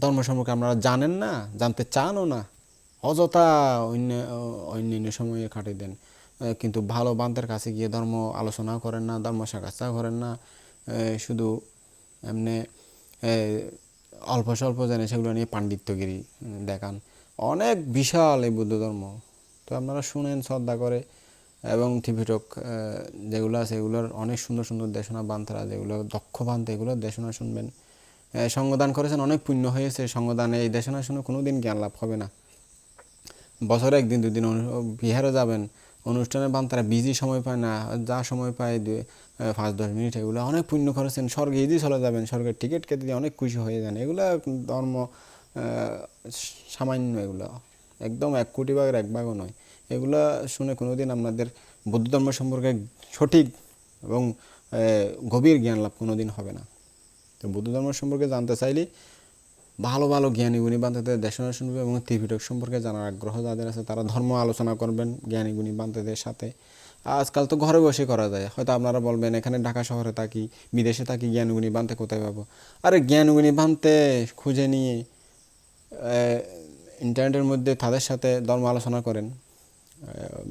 ধর্ম সম্পর্কে আপনারা জানেন না, জানতে চানও না। অযথা অন্য, অন্যান্য সময়ে কাটিয়ে দেন। কিন্তু ভালো বান্তের কাছে গিয়ে ধর্ম আলোচনা করেন না, ধর্ম সাক্ষাৎ করেন না। শুধু এমনি অল্প স্বল্প জানে সেগুলো নিয়ে পাণ্ডিত্যগিরি দেখান। অনেক বিশাল এই বৌদ্ধ ধর্ম। তো আপনারা শুনেন, শ্রদ্ধা করে। এবং ত্রিপিটক যেগুলো আছে এগুলোর অনেক সুন্দর সুন্দর দেশনা বান্তারা যেগুলো দক্ষ বান্ত এগুলোর দেশনা শুনবেন। সঙ্গদান করেছেন, অনেক পুণ্য হয়েছে সঙ্গদানে। এই দেশনা শুনে কোনো দিন জ্ঞান লাভ হবে না। বছরে একদিন, দুদিন বিহারে যাবেন। অনুষ্ঠানে বান তারা বিজি সময় পায় না, যা সময় পায় পাঁচ, দশ মিনিট এগুলো। অনেক পুণ্য করেছেন, স্বর্গে ইজি চলে যাবেন, স্বর্গের টিকিট কেটে দিয়ে অনেক খুশি হয়ে যান। এগুলো ধর্ম সামান্য এগুলো। একদম এক কোটি ভাগের এক ভাগও নয়। এগুলো শুনে কোনোদিন আপনাদের বৌদ্ধ ধর্ম সম্পর্কে সঠিক এবং গভীর জ্ঞান লাভ কোনোদিন হবে না। তো বৌদ্ধ ধর্ম সম্পর্কে জানতে চাইলে ভালো ভালো জ্ঞানী গুণী বান্ধবদের দেশনা শুনবে এবং ত্রিপিটক সম্পর্কে জানার আগ্রহ যাদের আছে তারা ধর্ম আলোচনা করবেন জ্ঞানী গুণী বান্ধবদের সাথে। আজকাল তো ঘরে বসে করা যায়। হয়তো আপনারা বলবেন, এখানে ঢাকা শহরে থাকি, বিদেশে থাকি, জ্ঞানী গুণী বানতে কোথায় পাবো? আরে জ্ঞানগুণী বানতে খুঁজে নিয়ে ইন্টারনেটের মধ্যে তাদের সাথে ধর্ম আলোচনা করেন।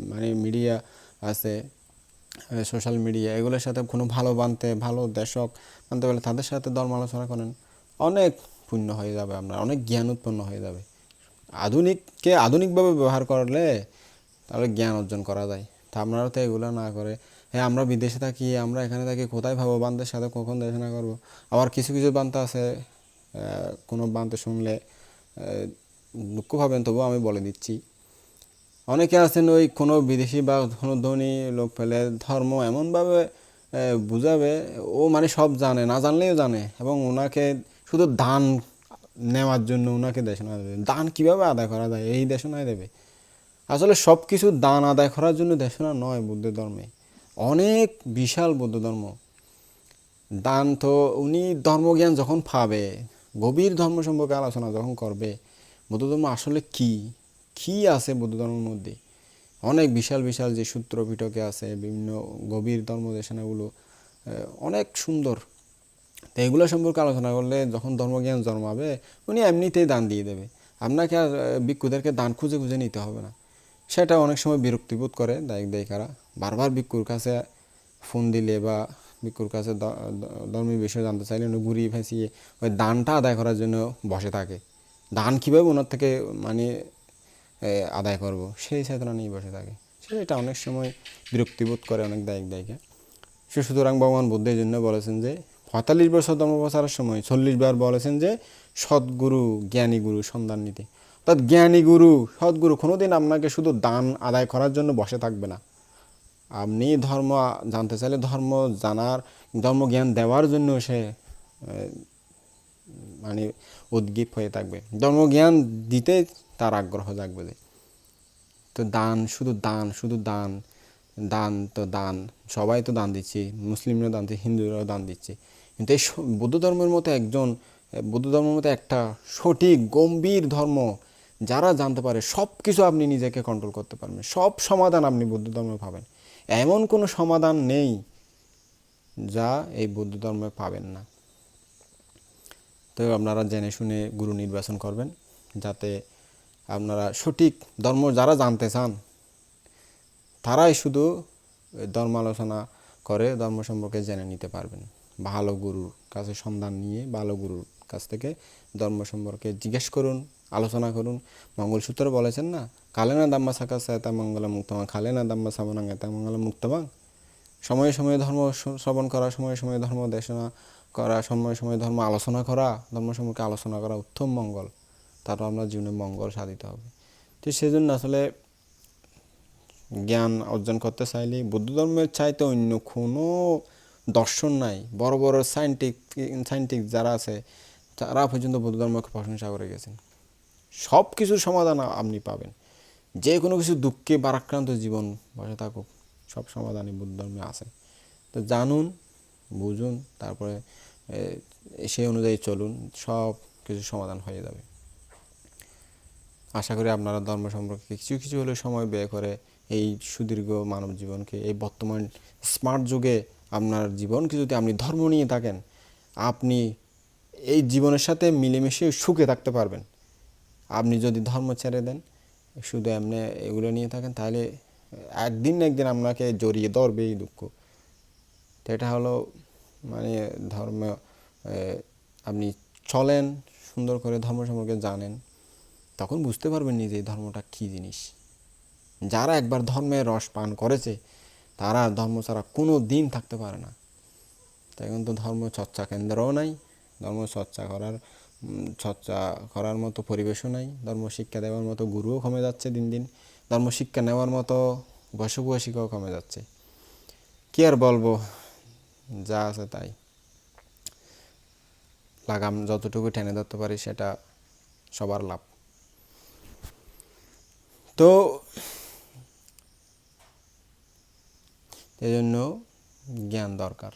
মানে মিডিয়া আছে সোশ্যাল মিডিয়া এগুলোর সাথে কোনো ভালো বানতে, ভালো দেশক বানতে পারলে তাদের সাথে ধর্ম আলোচনা করেন। অনেক পুণ্য হয়ে যাবে আপনার, অনেক জ্ঞান উৎপন্ন হয়ে যাবে। আধুনিককে আধুনিকভাবে ব্যবহার করলে তাহলে জ্ঞান অর্জন করা যায়। তা আপনারা তো এগুলো না করে হ্যাঁ আমরা বিদেশে থাকি, আমরা এখানে থাকি, কোথায় ভাবো বান্ধের সাথে কখন দেশনা করব? আবার কিছু কিছু বান্তা আছে কোনো বান্তে শুনলে দুঃখ পাবেন তবুও আমি বলে দিচ্ছি। অনেকে আছেন ওই কোনো বিদেশি বা কোনো ধনী লোক পেলে ধর্ম এমনভাবে বুঝাবে, ও মানে সব জানে, না জানলেও জানে, এবং ওনাকে শুধু দান নেওয়ার জন্য ওনাকে দেশনা দেবে দান কীভাবে আদায় করা যায়? এই দেশনায় দেবে। আসলে সব কিছু দান আদায় করার জন্য দেশনা নয় বৌদ্ধ ধর্মে। অনেক বিশাল বৌদ্ধ ধর্ম। দান তো উনি ধর্মজ্ঞান যখন পাবে, গভীর ধর্ম সম্পর্কে আলোচনা যখন করবে, বৌদ্ধ ধর্ম আসলে কি? কি আছে বৌদ্ধ ধর্মের মধ্যে? অনেক বিশাল বিশাল যে সূত্র পিটকে আছে, বিভিন্ন গভীর ধর্ম দেশনাগুলো অনেক সুন্দর। তো এগুলো সম্পর্কে আলোচনা করলে যখন ধর্মজ্ঞান জন্মাবে, উনি এমনিতেই দান দিয়ে দেবে। আপনাকে আর ভিক্ষুদেরকে দান খুঁজে খুঁজে নিতে হবে না। সেটা অনেক সময় বিরক্তিবোধ করে দায়িক দায়িকারা বারবার ভিক্ষুর কাছে ফোন দিলে বা ভিক্ষুর কাছে ধর্মীয় বিষয় জানতে চাইলে উনি ঘুরিয়ে ফেঁসিয়ে ওই দানটা আদায় করার জন্য বসে থাকে। দান কীভাবে ওনার থেকে মানে আদায় করব। সেই চেতনা নিয়ে বসে থাকে। সেটা অনেক সময় বিরক্তিবোধ করে অনেক দায়িক দায়িকা। সে সুতরাং ভগবান বুদ্ধের জন্য বলেছেন যে, পঁয়তাল্লিশ বছর ধর্ম প্রচারের সময় চল্লিশ বার বলেছেন যে, সদ্গুরু, জ্ঞানী গুরু সন্ধান নিতে। অর্থাৎ জ্ঞানী গুরু, সদ্গুরু কোনোদিন আপনাকে শুধু দান আদায় করার জন্য বসে থাকবে না। আপনি ধর্ম জানতে চাইলে ধর্ম জানার ধর্ম জ্ঞান দেওয়ার জন্য সে মানে উদ্গীপ হয়ে থাকবে। ধর্মজ্ঞান দিতে তার আগ্রহ জাগবে তো দান, শুধু দান শুধু দান দান তো দান, সবাই তো দান দিচ্ছে, মুসলিমরাও দান দিচ্ছে, হিন্দুরাও দান দিচ্ছে। কিন্তু এই বৌদ্ধ ধর্মের মতো একজন, বৌদ্ধ ধর্মের মতো একটা সঠিক, গম্ভীর ধর্ম যারা জানতে পারে সব কিছু আপনি নিজেকে কন্ট্রোল করতে পারবেন। সব সমাধান আপনি বৌদ্ধ ধর্মে পাবেন। এমন কোনো সমাধান নেই যা এই বৌদ্ধ ধর্মে পাবেন না। তো আপনারা জেনে শুনে গুরু নির্বাচন করবেন, যাতে আপনারা সঠিক ধর্ম যারা জানতে চান, তারাই শুধু এই ধর্ম আলোচনা করে ধর্ম সম্পর্কে জেনে নিতে পারবেন। ভালো গুরুর কাছে সন্ধান নিয়ে ভালো গুরুর কাছ থেকে ধর্ম সম্পর্কে জিজ্ঞেস করুন, আলোচনা করুন। মঙ্গলসূত্র বলেছেন না, কালে না দাম্মা সাকা সায়তা মঙ্গলা মুক্তমাং খালে না দাম্মা সাবনাং, এতা মঙ্গলা মুক্তমাং। সময়ে সময়ে ধর্ম শ্রবণ করা, সময়ে সময়ে ধর্ম দেশনা করা, সময় সময় ধর্ম আলোচনা করা, ধর্ম সম্পর্কে আলোচনা করা উত্তম মঙ্গল। তারপর আপনার জীবনে মঙ্গল সাধিত হবে। তো সেজন্য আসলে জ্ঞান অর্জন করতে চাইলে বৌদ্ধ ধর্মের চাইতে অন্য কোনো দর্শন নাই। বড় বড় সাইন্টিফিক সাইন্টিফিক যারা আছে, তারা পর্যন্ত বৌদ্ধ ধর্মকে প্রশংসা করে গেছেন। সব কিছুর সমাধান আপনি পাবেন। যে কোনো কিছু দুঃখে বারাক্রান্ত জীবন বসে থাকুক, সব সমাধানই বুদ্ধ ধর্মে আছে। তো জানুন বুঝুন, তারপরে সেই অনুযায়ী চলুন, সব কিছু সমাধান হয়ে যাবে। আশা করি আপনারা ধর্ম সম্পর্কে কিছু কিছু হলেও সময় ব্যয় করে এই সুদীর্ঘ মানব জীবনকে, এই বর্তমান স্মার্ট যুগে আপনার জীবনকে যদি আপনি ধর্ম নিয়ে থাকেন, আপনি এই জীবনের সাথে মিলেমিশে সুখে থাকতে পারবেন। আপনি যদি ধর্ম ছেড়ে দেন, শুধু এমনি এগুলো নিয়ে থাকেন, তাহলে একদিন না একদিন আপনাকে জড়িয়ে ধরবে এই দুঃখ। তো এটা হলো মানে ধর্ম আপনি চলেন, সুন্দর করে ধর্ম সম্পর্কে জানেন, তখন বুঝতে পারবেন নিজে ধর্মটা কী জিনিস। যারা একবার ধর্মের রস পান করেছে, তারা ধর্ম ছাড়া কোনো দিন থাকতে পারে না। তাই এখন তো ধর্ম চর্চা কেন্দ্রও নাই, ধর্ম চর্চা করার চর্চা করার মতো পরিবেশও নাই, ধর্ম শিক্ষা দেওয়ার মতো গুরুও কমে যাচ্ছে দিন দিন, ধর্ম শিক্ষা নেওয়ার মতো বসবাসিকাও কমে যাচ্ছে। কি আর বলব? যা আছে তাই। লাগাম যতটুকু টেনে ধরতে পারি সেটা সবার লাভ। তো এই জন্য জ্ঞান দরকার।